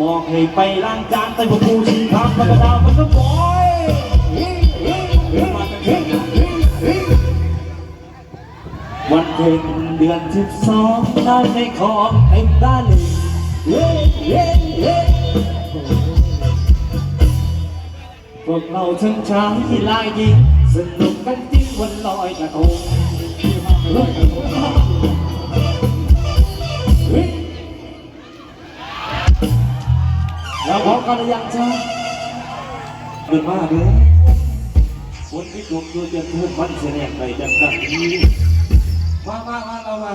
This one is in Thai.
บอกให้ไปล้างจานแต่พวกกูชี้ทางแล้วก็ดาวมันก็บอยวันเพ็ญเดือนสิบสองน้ำในคองเต็มด้านหนึ่งพวกเราทั้งชายที่ลายยิงสนุกกันจริงวันลอยกระทง พร้อมกันหรือยังจ๊ะเดินมาเด้อคนที่ถูกดูจะเพื่อนมันแสดงไปจังกันนี้มามามาเรามา